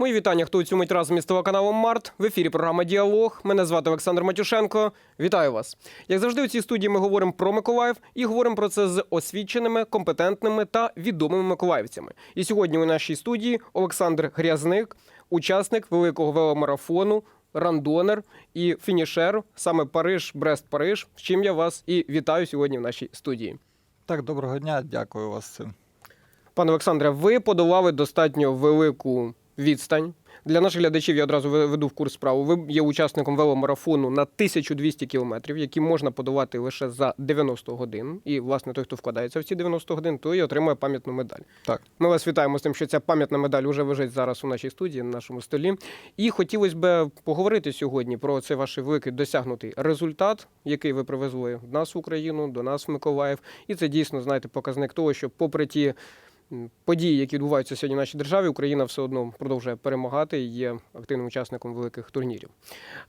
Мої вітання, хто у цю мить разом із телеканалом Март. В ефірі програма Діалог. Мене звати Олександр Матюшенко. Вітаю вас. Як завжди, у цій студії ми говоримо про Миколаїв і говоримо про це з освіченими, компетентними та відомими миколаївцями. І сьогодні у нашій студії Олександр Грязник, учасник великого веломарафону, рандонер і фінішер саме Париж, Брест-Париж. З чим я вас і вітаю сьогодні в нашій студії. Так, доброго дня, дякую вас. Пане Олександре, ви подолали достатньо велику відстань. Для наших глядачів я одразу веду в курс справу. Ви є учасником веломарафону на 1200 кілометрів, які можна подолати лише за 90 годин. І, власне, той, хто вкладається в ці 90 годин, той і отримує пам'ятну медаль. Так. Ми вас вітаємо з тим, що ця пам'ятна медаль вже лежить зараз у нашій студії, на нашому столі. І хотілося б поговорити сьогодні про цей ваш великий досягнутий результат, який ви привезли в нас в Україну, до нас в Миколаїв. І це дійсно, знаєте, показник того, що попри ті події, які відбуваються сьогодні в нашій державі, Україна все одно продовжує перемагати і є активним учасником великих турнірів.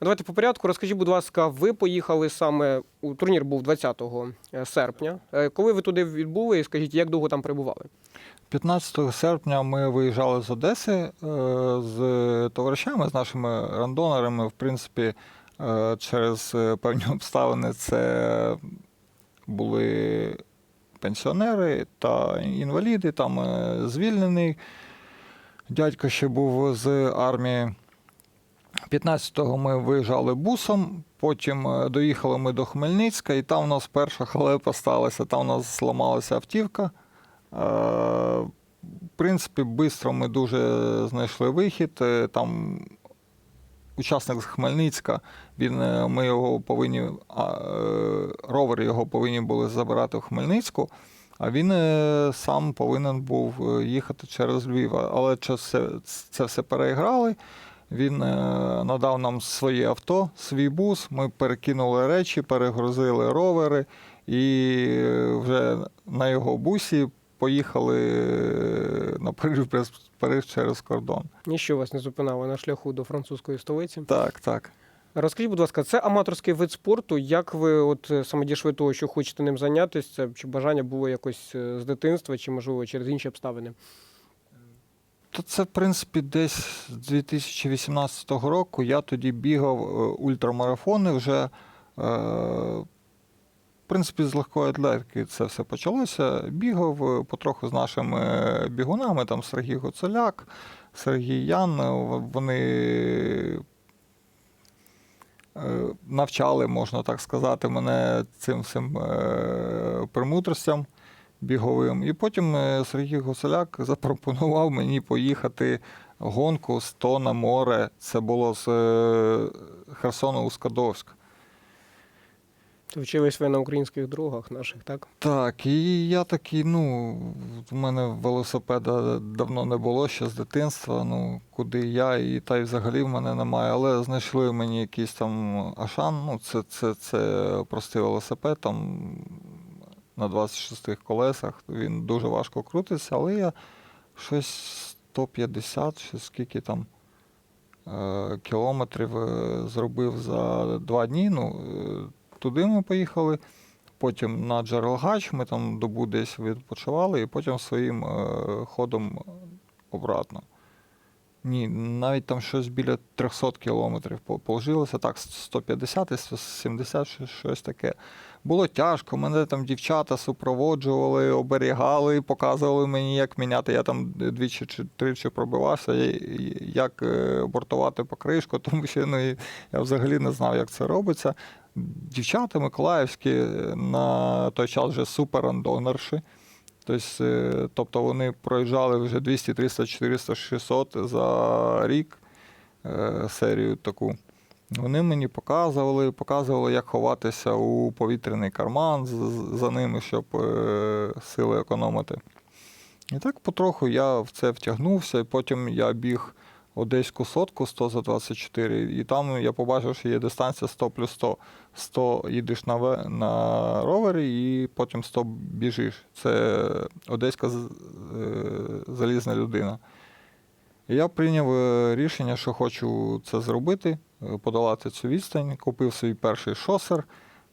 Давайте по порядку. Розкажіть, будь ласка, ви поїхали саме у турнір був 20 серпня. Е, Коли ви туди відбули, і скажіть, як довго там перебували? 15 серпня ми виїжджали з Одеси е, з товаришами, з нашими рандонерами. В принципі, е, через е, певні обставини це були пенсіонери та інваліди, там е, звільнений. Дядько ще був з армії. 15-го ми виїжджали бусом, потім е, доїхали ми до Хмельницька, і там у нас перша халепа сталася, там у нас зламалася автівка. Е, В принципі, швидко ми дуже знайшли вихід. Там учасник з Хмельницька, він, е, ми його повинні, е, ровер його повинні були забирати в Хмельницьку, а він е, сам повинен був їхати через Львів. Але це все, переіграли. Він надав нам своє авто, свій бус. Ми перекинули речі, перегрузили ровери і вже на його бусі поїхали е, на Париж, Париж через кордон. Ніщо вас не зупинало на шляху до французької столиці. Так, так. Розкажіть, будь ласка, це аматорський вид спорту. Як ви от е, саме дійшли того, що хочете ним зайнятися? Чи бажання було якось е, з дитинства, чи можливо через інші обставини? То це, в принципі, десь з 2018 року я тоді бігав ультрамарафони вже. Принципі, з легкої атлетики це все почалося. Бігав е, потроху з нашими бігунами, там Сергій Гоцеляк, Сергій Ян. е, Вони е, навчали, можна так сказати, мене цим всім премудростям біговим. І потім Сергій Гуселяк запропонував мені поїхати гонку 100 на море. Це було з Херсона у Скадовськ. То вчились ви на українських дорогах наших, так? Так, і я такий, ну, в мене велосипеда давно не було ще з дитинства. Ну, куди я, і та й взагалі в мене немає. Але знайшли мені якийсь там Ашан. Ну, це, це, це простий велосипед, там на 26 колесах. Він дуже важко крутиться, але я щось 150, чи скільки там е, кілометрів е, зробив за два дні. Ну, е, туди ми поїхали. Потім на Джерелгач ми там добу десь відпочивали, і потім своїм е, ходом обратно. Ні, навіть там щось біля 300 кілометрів положилося, так, 150 і 170, щось- таке. Було тяжко, мене там дівчата супроводжували, оберігали, показували мені, як міняти. Я там двічі чи тричі пробивався, як е, бортувати покришку, тому що ну, я взагалі не знав, як це робиться. Дівчата миколаївські на той час вже суперандонерші. Е, тобто вони проїжджали вже 200, 300, 400, 600 за рік е, серію таку. Вони мені показували, показували, як ховатися у повітряний карман за ними, щоб е, сили економити. І так потроху я в це втягнувся, і потім я біг Одеську сотку 100 за 24, і там я побачив, що є дистанція 100 плюс 100. 100 їдеш на, ве- на ровері і потім 100 біжиш. Це одеська е, залізна людина. І я прийняв е, рішення, що хочу це зробити, е, подолати цю відстань. Купив свій перший шосер,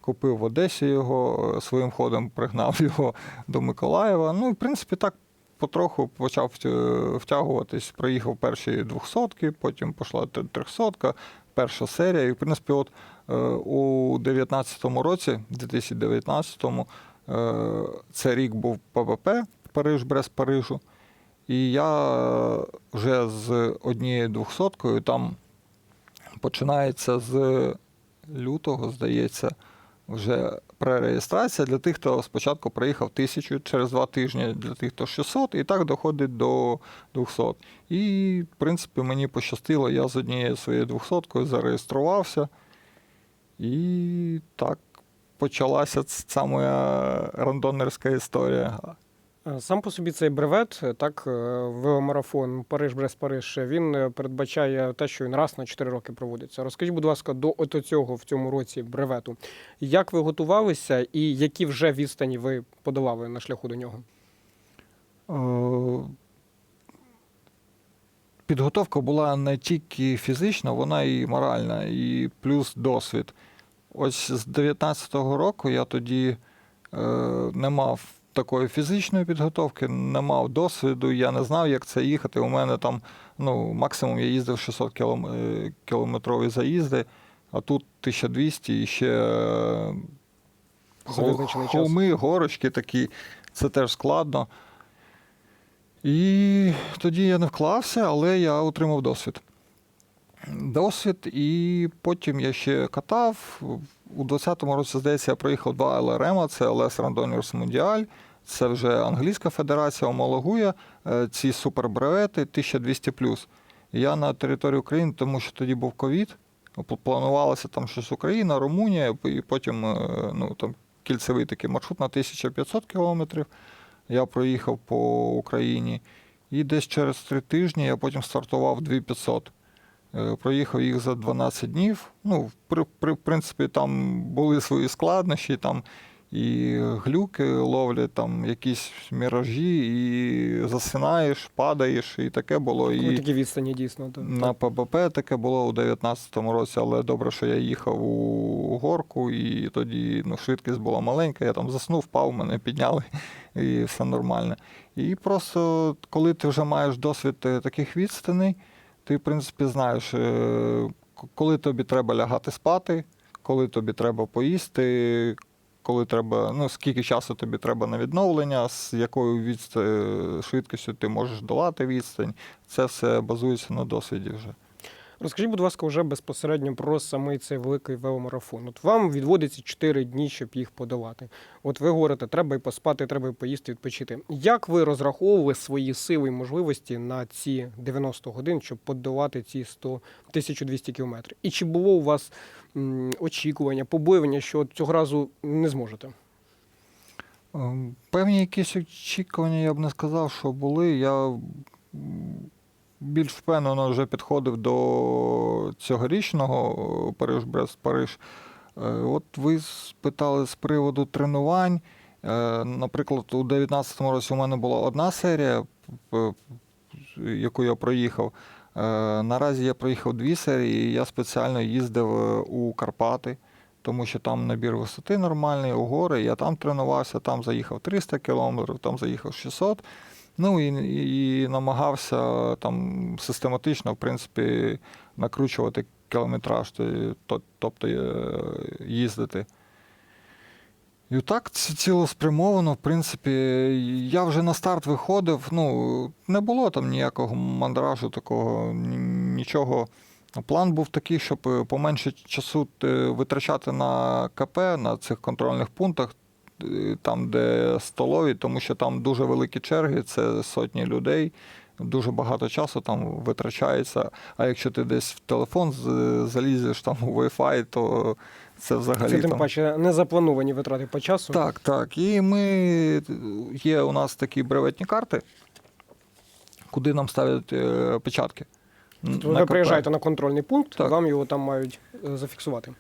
купив в Одесі його, е, своїм ходом пригнав його до Миколаєва. Ну, в принципі, так потроху почав е, втягуватись. Проїхав перші двохсотки, потім пішла трьохсотка, перша серія. І, в принципі, от е, у 19-му році, 2019-му, е, це рік був ПВП Париж, Брест Парижу. І я вже з однією двохсоткою там починається з лютого, здається, вже пререєстрація для тих, хто спочатку проїхав тисячу через два тижні, для тих, хто 600, і так доходить до 200. І, в принципі, мені пощастило, я з однією своєю 200 зареєструвався. І так почалася ця моя рандонерська історія. Е, Сам по собі цей бревет, е, так, е, веломарафон Париж-Брест-Париж, він е, передбачає те, що він раз на 4 роки проводиться. Розкажіть, будь ласка, до от цього в цьому році бревету. Як ви готувалися і які вже відстані ви подолали на шляху до нього? Підготовка була не тільки фізична, вона і моральна, і плюс досвід. Ось з 19-го року я тоді не мав такої фізичної підготовки, не мав досвіду, я не знав, як це їхати. У мене там ну, максимум я їздив 600 кілом, е, кілометрові заїзди, а тут 1200 і ще е, холми, горочки такі. Це теж складно. І тоді я не вклався, але я отримав досвід. Досвід, і потім я ще катав. У 20-му році, здається, я проїхав два ЛРМ, це LS Randonneurs Mondial. Це вже англійська федерація омологує е, ці супербревети 1200 Я на території України, тому що тоді був ковід. Планувалося там щось Україна, Румунія, і потім е, ну, там, кільцевий такий маршрут на 1500 кілометрів. Я проїхав по Україні. І десь через три тижні я потім стартував 2500. Е, Проїхав їх за 12 днів. Ну, при, при, в принципі, там були свої складнощі, там і глюки ловлять, там якісь міражі, і засинаєш, падаєш, і таке було. І такі відстані дійсно. то- на ПБП таке було у 19-му році, але добре, що я їхав у горку, і тоді ну, швидкість була маленька, я там заснув, впав, мене підняли, і все нормально. І просто, коли ти вже маєш досвід е, таких відстаней, ти, в принципі, знаєш, е, коли тобі треба лягати спати, коли тобі треба поїсти, коли треба, ну, скільки часу тобі треба на відновлення, з якою відстань, швидкістю ти можеш долати відстань. Це все базується на досвіді вже. Розкажіть, будь ласка, вже безпосередньо про самий цей великий веломарафон. От вам відводиться 4 дні, щоб їх подолати. От ви говорите, треба і поспати, треба і поїсти, відпочити. Як ви розраховували свої сили і можливості на ці 90 годин, щоб подолати ці 100 1200 кілометрів? І чи було у вас м, очікування, побоювання, що цього разу не зможете? Ем, Певні якісь очікування, я б не сказав, що були. Я більш впевнено вже підходив до цьогорічного Париж-Брест-Париж. Е, От ви спитали з приводу тренувань. Е, Наприклад, у 2019 році у мене була одна серія, яку я проїхав. Е, Наразі я проїхав дві серії, і я спеціально їздив е, у Карпати тому що там набір висоти нормальний, у гори. Я там тренувався, там заїхав 300 кілометрів, там заїхав 600. Ну і, і намагався там систематично, в принципі, накручувати кілометраж, то- то- тобто е, їздити. І так ці- цілеспрямовано, в принципі, я вже на старт виходив. Ну, не було там ніякого мандражу такого, нічого. План був такий, щоб е, поменше часу е, витрачати на КП, на цих контрольних пунктах, там, де столові, тому що там дуже великі черги, це сотні людей. Дуже багато часу там витрачається. А якщо ти десь в телефон залізеш там у Wi-Fi, то це взагалі Це тим там... паче не заплановані витрати по часу. Так, так. І ми є у нас такі бреветні карти, куди нам ставлять е, печатки. Тобто ви приїжджаєте на контрольний пункт, Так. вам його там мають е, зафіксувати.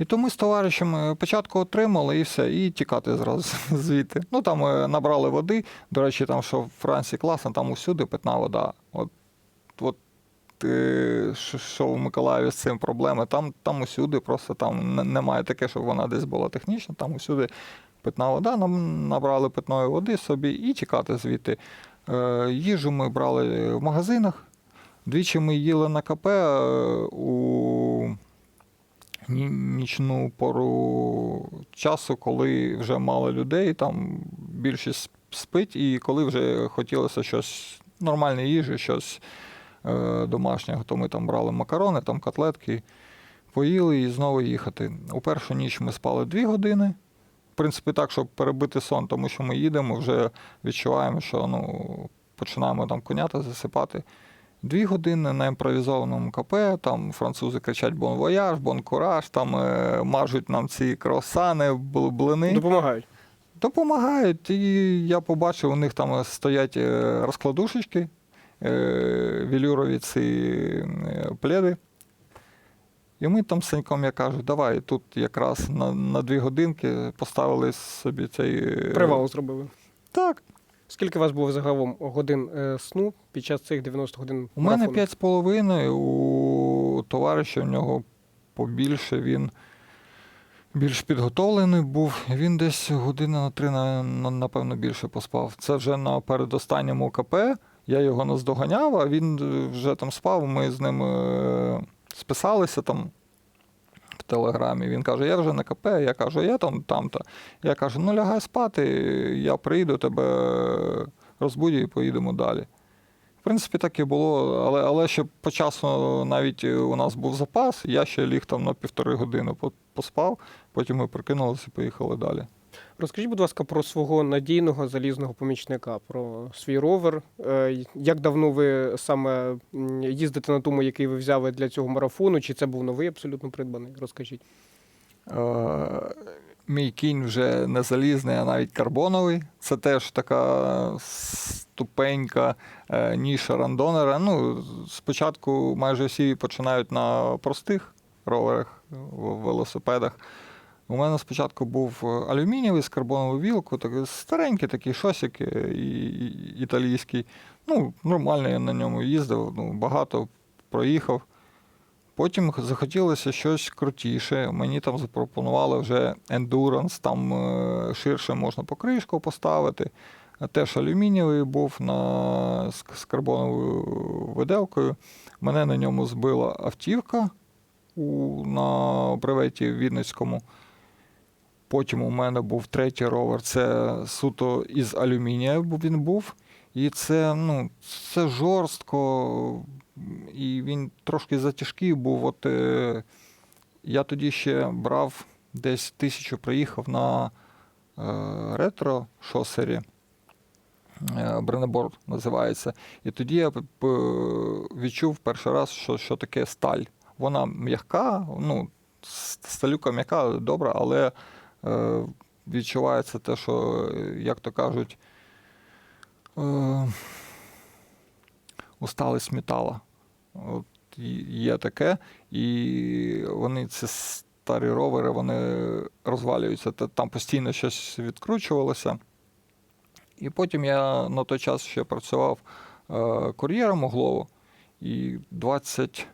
І то ми з товаришем початку отримали і все, і тікати зразу звідти. Ну там е, набрали води. До речі, там що в Франції класно, там усюди питна вода. От, от е, що- в Миколаєві з цим проблеми, там, там усюди просто там немає таке, щоб вона десь була технічна, там усюди питна вода, нам набрали питної води собі і тікати звідти. Е, Їжу ми брали в магазинах. Двічі ми їли на КП у нічну пору часу, коли вже мало людей, там більшість спить, і коли вже хотілося щось нормальне їжі, щось е, домашнього, то ми там брали макарони, там котлетки, поїли і знову їхати. У першу ніч ми спали дві години. В принципі, так, щоб перебити сон, тому що ми їдемо, вже відчуваємо, що ну, починаємо там конята засипати. Дві години на імпровізованому КП, там французи кричать бон вояж, бон кураж, там е, мажуть нам ці круасани, бл- блини. Допомагають. Допомагають. І я побачив, у них там стоять е, розкладушечки, е, велюрові ці е, пледи. І ми там з Саньком, я кажу, давай тут якраз на, на дві годинки поставили собі цей. е, Привал зробили. Так. Скільки у вас було загалом годин е, сну під час цих 90 годин? У мене марафону? п'ять з половиною, у товариша в нього побільше, він більш підготовлений був. Він десь години на три, на- на- напевно, більше поспав. Це вже на передостанньому КП. Я його наздоганяв, а він е, вже там спав. Ми з ним е, списалися там телеграмі. Він каже: Я вже на КП. Я кажу, я там, там-то. Я кажу, ну лягай спати, я прийду, тебе розбудю і поїдемо далі. В принципі, так і було, але, але ще по часу навіть у нас був запас, я ще ліг там на півтори години поспав, потім ми прикинулися і поїхали далі. Розкажіть, будь ласка, про свого надійного залізного помічника, про свій ровер. Е, Як давно ви саме їздите на тому, який ви взяли для цього марафону? Чи це був новий абсолютно придбаний? Розкажіть. Е, мій кінь вже не залізний, а навіть карбоновий. Це теж така ступенька е, ніша рандонера. Ну, спочатку майже всі починають на простих роверах, в- велосипедах. У мене спочатку був алюмінієвий з карбоновою вілкою, такий старенький такий шосик е, італійський. Ну, нормально я на ньому їздив, ну, багато проїхав. Потім захотілося щось крутіше. Мені там запропонували вже ендуранс, там е, ширше можна покришку поставити. Теж алюмінієвий був на, з, карбоновою виделкою. Мене на ньому збила автівка у, на бреветі Вінницькому. Потім у мене був третій ровер, це суто із алюмінія він був. І це, ну, це жорстко, і він трошки затяжкий був. От, е, я тоді ще брав десь тисячу проїхав на е, ретро шосері. Е, Бренеборд називається. І тоді я відчув перший раз, що, що таке сталь. Вона м'яка, ну, сталюка м'яка, добра, але відчувається те, що, е, як то кажуть, е, усталість метала. От є таке, і вони ці старі ровери вони розвалюються. Там постійно щось відкручувалося. І потім я на той час ще працював е, кур'єром углово. І 20,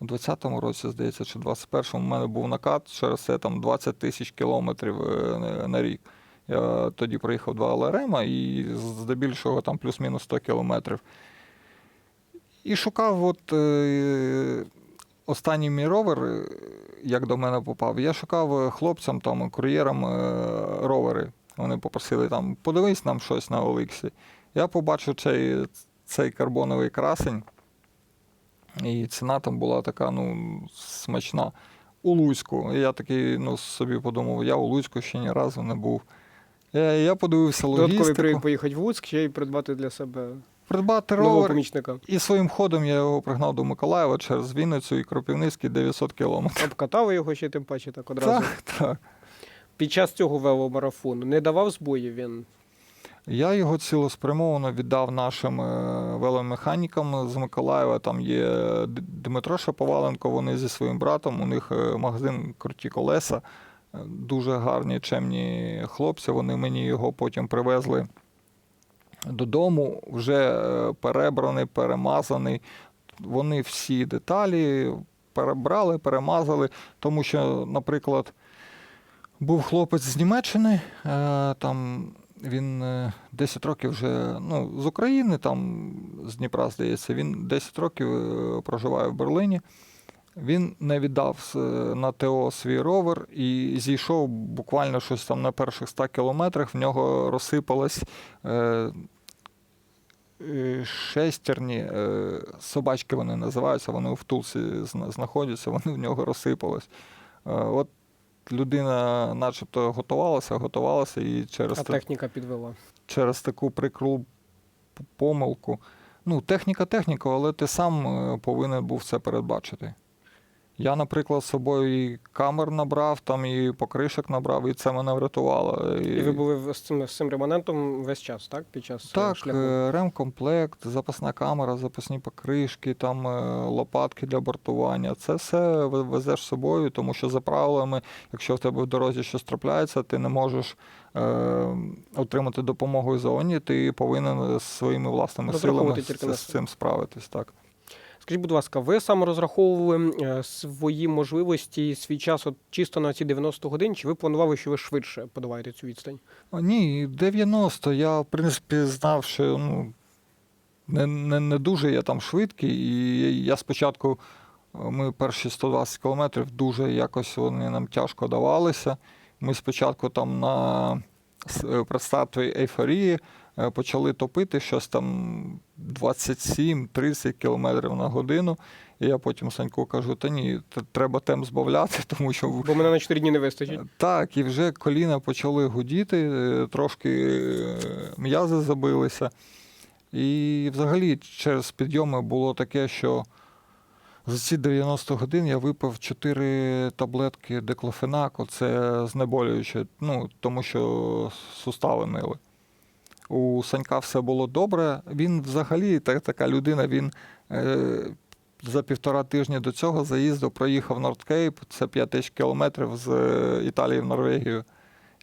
у 20-му році, здається, чи 21-му в мене був накат через це там 20 тисяч кілометрів е, на- рік. Я тоді проїхав два ЛРМ і здебільшого там плюс-мінус 100 кілометрів. І шукав от е, останній мій ровер, е, як до мене попав, я шукав е, хлопцям, там, кур'єрам е, ровери. Вони попросили там, подивись нам щось на Оликсі. Я побачив цей, цей карбоновий красень, і ціна там була така, ну, смачна. У Луцьку. І я такий ну, собі подумав, я у Луцьку ще ні разу не був. Я, я подивився Додатковий логістику, проєкт поїхати в Луцьк ще й придбати для себе придбати ровер. помічника. І своїм ходом я його пригнав до Миколаєва через Вінницю і Кропивницький 900 кілометрів. Обкатали його ще тим паче так одразу. Так, так. Під час цього веломарафону не давав збоїв він. Я його цілеспрямовано віддав нашим е, веломеханікам з Миколаєва. Там є Дмитро Шаповаленко, вони зі своїм братом. У них е, магазин круті колеса. Е, Дуже гарні, чемні хлопці. Вони мені його потім привезли додому, вже е, перебраний, перемазаний. Вони всі деталі перебрали, перемазали, тому що, наприклад, був хлопець з Німеччини, е, там він е, 10 років вже ну, з України, там з Дніпра, здається, він 10 років е, проживає в Берлині. Він не віддав е, на ТО свій ровер і зійшов буквально щось там на перших 100 кілометрах. В нього розсипалось е, е, шестерні, е, собачки вони називаються, вони в втулці знаходяться, вони в нього розсипались. Е, От людина начебто готувалася, готувалася і через, А те- техніка підвела. через таку прикру помилку. Ну, техніка техніка, але ти сам е, повинен був це передбачити. Я, наприклад, з собою і камер набрав, там і покришок набрав, і це мене врятувало. І ви були з цим, з цим реманентом весь час, так? Під час е, Так, шляху? е, ремкомплект, запасна камера, запасні покришки, там е, лопатки для бортування. Це все везеш з собою, тому що за правилами, якщо в тебе в дорозі щось трапляється, ти не можеш е, отримати допомогу зоні, ти повинен своїми власними силами з, з цим справитись. Так. Скажіть, будь ласка, ви саме розраховували е, свої можливості і свій час от чисто на ці 90 годин, чи ви планували, що ви швидше подаваєте цю відстань? Ні, 90. Я, в принципі, знав, що ну, не, не, не дуже я там швидкий. І я спочатку, е, ми перші 120 кілометрів дуже якось вони нам тяжко давалися. Ми спочатку там на е, ейфорії е, почали топити щось там 27-30 кілометрів на годину. І я потім Саньку кажу: та ні, треба темп збавляти, тому що Бо мене на 4 дні не вистачить. так, і вже коліна почали гудіти, е, трошки е, м'язи забилися. І взагалі через підйоми було таке, що за ці 90 годин я випив 4 таблетки деклофенаку, це знеболююче, ну, тому що сустави нили. У Санька все було добре. Він взагалі та- така людина, він е, за півтора тижні до цього заїздив, проїхав Нордкейп, це 5 тисяч кілометрів з е, Італії в Норвегію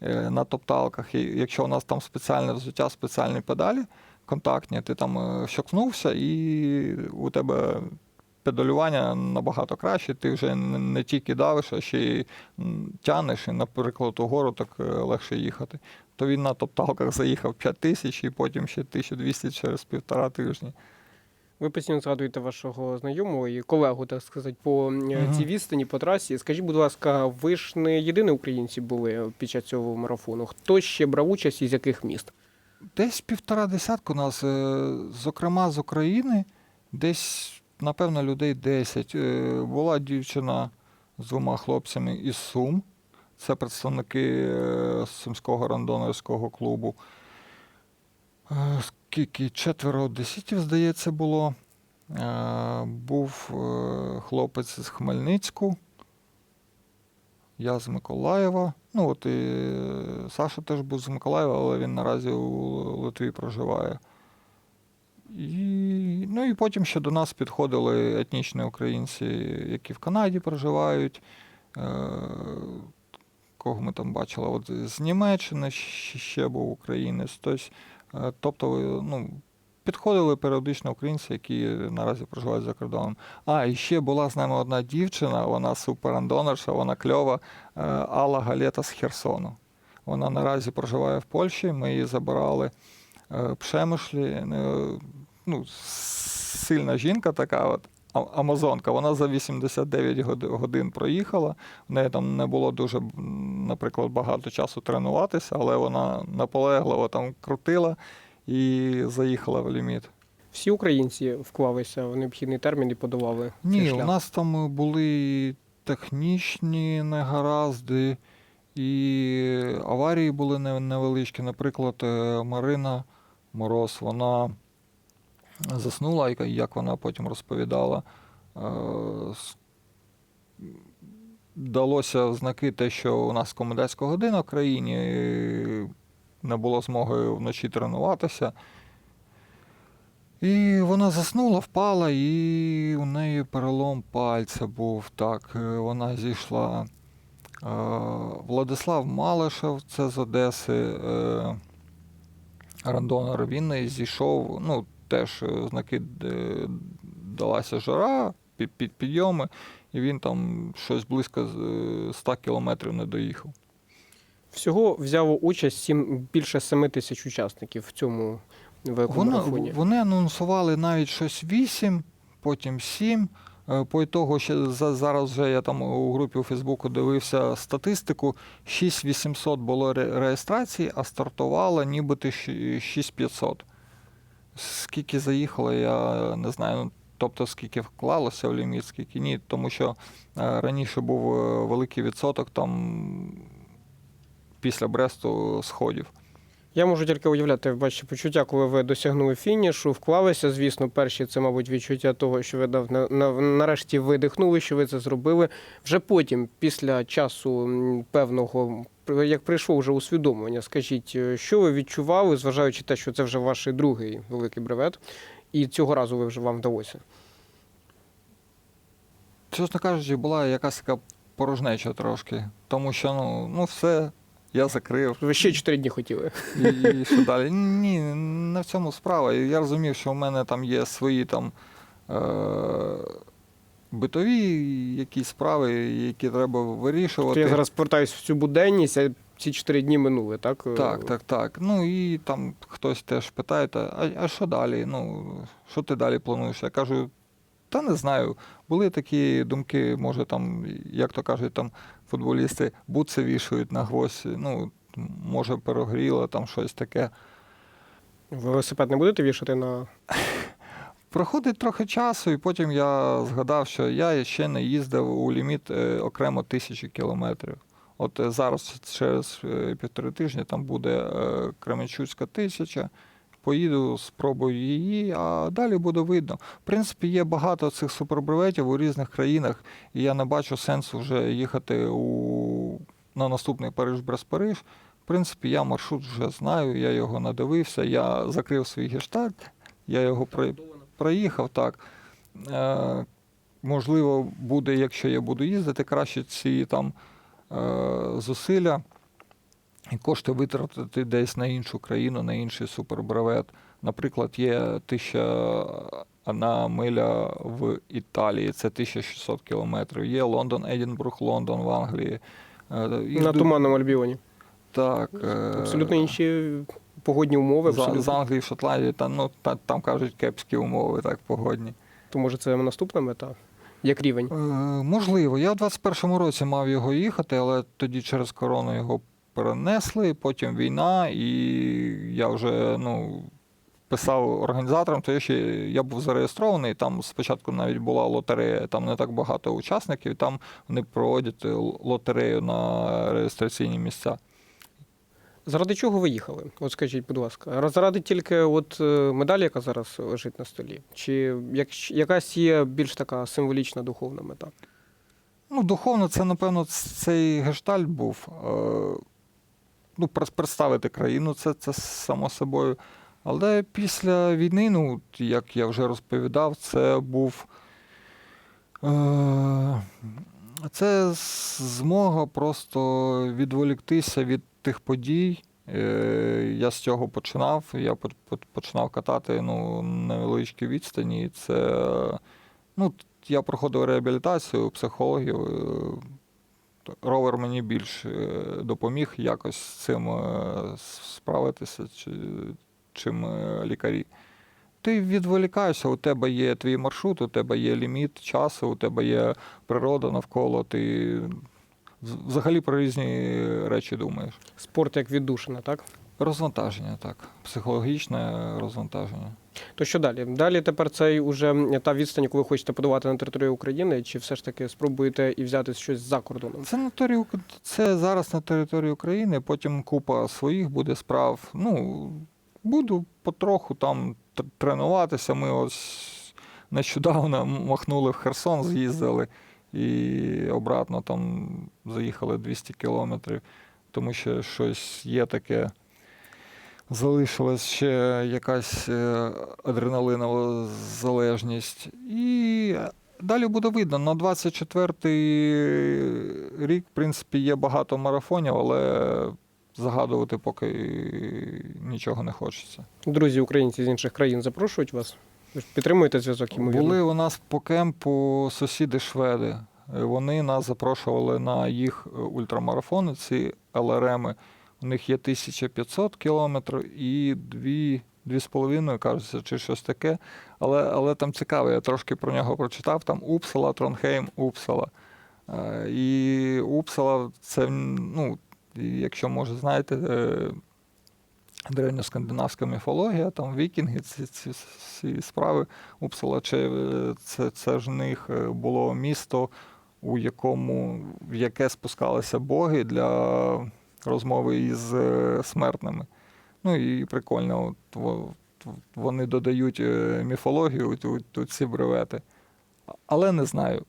е, на топталках. І якщо у нас там спеціальне взуття, спеціальні педалі контактні, ти там е, щокнувся, і у тебе педалювання набагато краще, ти вже не- тільки давиш, а ще й тянеш, і, наприклад, угору так е, легше їхати. То він на топталках заїхав 5 тисяч і потім ще 1200 через півтора тижні. Ви постійно згадуєте вашого знайомого і колегу, так сказати, по Мгм. цій відстані, по трасі. Скажіть, будь ласка, ви ж не єдині українці були під час цього марафону. Хто ще брав участь і з яких міст? Десь півтора десятку нас, е, зокрема з України, десь, напевно, людей 10. Е, Була дівчина з двома хлопцями із Сум. Це представники е, Сумського рандонерського клубу. Е, Скільки? Четверо одеситів, здається, було. Був хлопець з Хмельницьку. Я з Миколаєва. Ну, от і Саша теж був з Миколаєва, але він наразі у Литві проживає. І, ну і потім ще до нас підходили етнічні українці, які в Канаді проживають. Е, кого ми там бачили? От з Німеччини ще був українець. Тобто, е, тобто ну, підходили періодично українці, які наразі проживають за кордоном. А, і ще була з нами одна дівчина, вона суперандонерша, вона кльова, е, Алла Галета з Херсону. Вона наразі проживає в Польщі, ми її забирали е, Пшемишлі. Е, Ну, сильна жінка така, от, Амазонка. Вона за 89 годин проїхала. В неї там не було дуже, наприклад, багато часу тренуватися, але вона наполегливо там крутила і заїхала в ліміт. Всі українці вклалися в необхідний термін і подолали цей Ні, шлях. у нас там були технічні негаразди, і аварії були невеличкі. Наприклад, е, Марина Мороз, вона заснула, як вона потім розповідала. е, с- Далося в знаки те, що у нас комендантська година в країні, не було змоги вночі тренуватися. І вона заснула, впала, і у неї перелом пальця був. Так, е, вона зійшла. Е, Владислав Малишев, це з Одеси, е, рандонер, він зійшов, ну, теж е, знаки далася жара, під, під підйоми, і він там щось близько з, е, 100 кілометрів не доїхав. Всього взяло участь сім, більше 7 тисяч учасників в цьому великому Вони, вони анонсували навіть щось 8, потім 7. Е, По того, що зараз вже я там у групі у Фейсбуку дивився статистику, 6800 було ре- реєстрацій, а стартувало нібито 6500. Скільки заїхало, я не знаю. Ну, Тобто, скільки вклалося в ліміт, скільки ні. Тому що е, раніше був е, великий відсоток там після Бресту сходів. Я можу тільки уявляти ваші почуття, коли ви досягнули фінішу, вклалися. Звісно, перші це, мабуть, відчуття того, що ви дав на, на, нарешті видихнули, що ви це зробили. Вже потім, після часу певного, як прийшло вже усвідомлення, скажіть, е, що ви відчували, зважаючи те, що це вже ваш другий великий бревет, і цього разу ви вже вам вдалося. чесно кажучи, була якась така порожнеча трошки. Тому що ну, ну все, я закрив. Ви ще чотири дні хотіли. І, і що далі? Ні, не в цьому справа. Я розумів, що в мене там є свої там е- битові якісь справи, які треба вирішувати. я зараз повертаюся в цю буденність, а ці чотири дні минули, так? Так, так, так. Ну і там хтось теж питає, а, а що далі? Ну, що ти далі плануєш? Я кажу, та не знаю. Були такі думки, може, там, як то кажуть, там футболісти бутси вішають на гвоздь, ну, може, перегріло, там щось таке. Велосипед не будете вішати на Проходить трохи часу, і потім я згадав, що я ще не їздив у ліміт е, окремо тисячі кілометрів. От е, зараз через е, півтори тижні там буде Кременчуцька тисяча. Поїду, спробую її, а далі буде видно. В принципі, є багато цих супербреветів у різних країнах, і я не бачу сенсу вже їхати у... на наступний Париж-Брест-Париж. В принципі, я маршрут вже знаю, я його надивився, я закрив свій гештальт, я його про проїхав так. Е, можливо, буде, якщо я буду їздити, краще ці там е, зусилля і кошти витратити десь на іншу країну, на інший супербревет. Наприклад, є тисяча одна миля в Італії, це 1600 кілометрів. Є Лондон, Едінбург, Лондон в Англії. Е, їх на ду- туманному Альбіоні. Так, е, Абсолютно інші погодні умови. З, з Англії в Шотландії, та, ну, та, там кажуть кепські умови, так, погодні. То може це наступна мета? Як рівень? Е, можливо, я в 21-му році мав його їхати, але тоді через корону його перенесли, потім війна, і я вже ну, писав організаторам, то я ще я був зареєстрований. Там спочатку навіть була лотерея, там не так багато учасників, там вони проводять лотерею на реєстраційні місця. Заради чого ви їхали? От скажіть, будь ласка, заради тільки от е, медалі, яка зараз лежить на столі? Чи якась є більш така символічна духовна мета? Ну, духовно, це, напевно, цей гештальт був. Е, Ну, представити країну, це, це само собою. Але після війни, ну, як я вже розповідав, це був. Е, це змога просто відволіктися від тих подій. Е, Я з цього починав. Я по- по- починав катати ну, на невеличкій відстані. Це ну, я проходив реабілітацію психологів. Ровер мені більш е, допоміг якось з цим е, справитися, чи- чим е, лікарі. Ти відволікаєшся, у тебе є твій маршрут, у тебе є ліміт часу, у тебе є природа навколо, ти взагалі про різні речі думаєш. Спорт як віддушина, так? Розвантаження, так. Психологічне розвантаження. То що далі? Далі тепер цей уже та відстань, яку ви хочете подавати на територію України, чи все ж таки спробуєте і взяти щось за кордоном? Це на території, Ук- це зараз на території України, потім купа своїх буде справ. Ну, буду потроху там тренуватися. Ми ось нещодавно махнули в Херсон, з'їздили і обратно там заїхали 200 кілометрів, тому що щось є таке. Залишилась ще якась е, адреналинова залежність. І Далі буде видно. На 24-й рік, в принципі, є багато марафонів, але загадувати поки нічого не хочеться. Друзі, українці з інших країн запрошують вас. Ви ж підтримуєте зв'язок ймовірно? Були у нас по кемпу сусіди шведи. Е, Вони нас запрошували на їх е, ультрамарафони, ці ЛРМи. У них є 1500 кілометрів і 2, 2,5, кажеться, чи щось таке. Але, але там цікаво, я трошки про нього прочитав. Там Упсала, Тронхейм, Упсала. Е, І Упсала це, ну, якщо може знаєте, е, древньоскандинавська міфологія, там вікінги, ці, ці всі справи. Упсала, чи е, це, це ж в них було місто, у якому в яке спускалися боги для розмови із е, смертними. Ну і прикольно, от, вони додають е, міфологію у ці бревети. Але не знаю,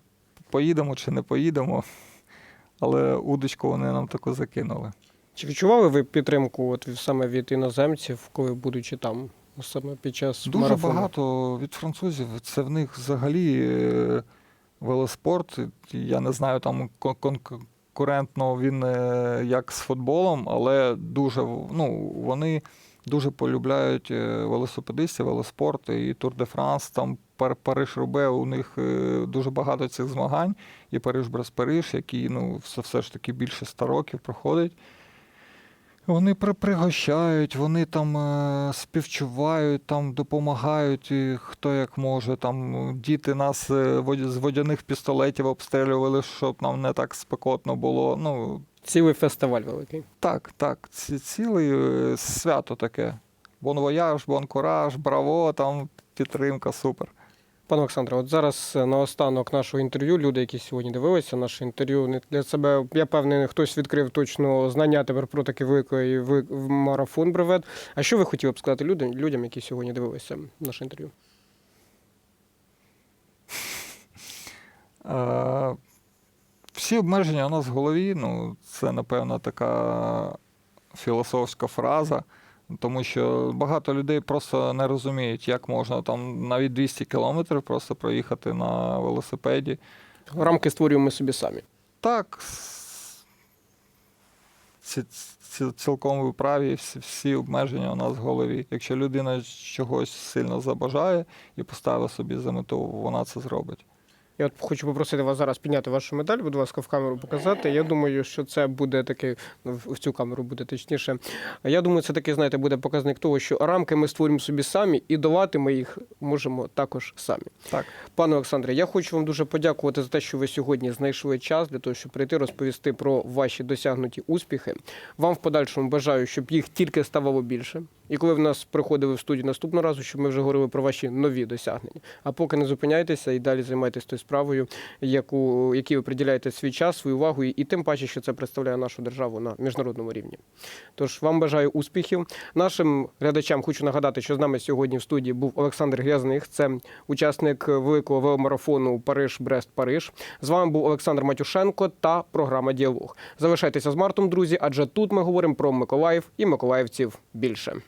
поїдемо чи не поїдемо. Але удочку вони нам таку закинули. Чи відчували ви підтримку от саме від іноземців, коли будучи там, саме під час Дуже марафону? багато від французів. Це в них взагалі е, велоспорт. Я не знаю, там кон- кон- конкурентно він е, як з футболом, але дуже ну, вони дуже полюбляють е, велосипедистів, велоспорт і Тур де Франс. Там Пар- Париж-Рубе, у них е, дуже багато цих змагань, і Париж-Брас-Париж, який ну, все ж таки більше 100 років проходить. Вони при- пригощають, вони там е, співчувають, там допомагають, і хто як може. Там ну, діти нас е, з водяних пістолетів обстрілювали, щоб нам не так спекотно було. Ну Цілий фестиваль великий. так, так, ці, ціле е, свято таке. Бон вояж, бон кураж, браво, там підтримка, супер. Пане Олександре, от зараз е, наостанок нашого інтерв'ю, люди, які сьогодні дивилися наше інтерв'ю, не для себе, я певний, хтось відкрив точно знання тепер про такий великий марафон бревет. А що ви хотіли б сказати людям, людям, які сьогодні дивилися наше інтерв'ю? Е, всі обмеження у нас в голові, ну, це, напевно, така філософська фраза, тому що багато людей просто не розуміють, як можна там навіть 200 кілометрів просто проїхати на велосипеді. Рамки створюємо собі самі. Так, цілком ви праві, всі обмеження у нас в голові. Якщо людина чогось сильно забажає і поставить собі за мету, вона це зробить. Я от хочу попросити вас зараз підняти вашу медаль, будь ласка, в камеру показати. Я думаю, що це буде такий, ну, в цю камеру буде точніше. Я думаю, це такий, знаєте, буде показник того, що рамки ми створюємо собі самі, і долати ми їх можемо також самі. Так. Пане Олександре, я хочу вам дуже подякувати за те, що ви сьогодні знайшли час для того, щоб прийти розповісти про ваші досягнуті успіхи. Вам в подальшому бажаю, щоб їх тільки ставало більше. І коли в нас приходили в студію наступного разу, щоб ми вже говорили про ваші нові досягнення. А поки не зупиняйтеся і далі займайтеся тою справою, яку якій ви приділяєте свій час, свою увагу, і, і тим паче, що це представляє нашу державу на міжнародному рівні. Тож вам бажаю успіхів. Нашим глядачам хочу нагадати, що з нами сьогодні в студії був Олександр Грязних. Це учасник великого веломарафону Париж, Брест, Париж. З вами був Олександр Матюшенко та програма Діалог. Залишайтеся з Мартом, друзі, адже тут ми говоримо про Миколаїв і миколаївців більше.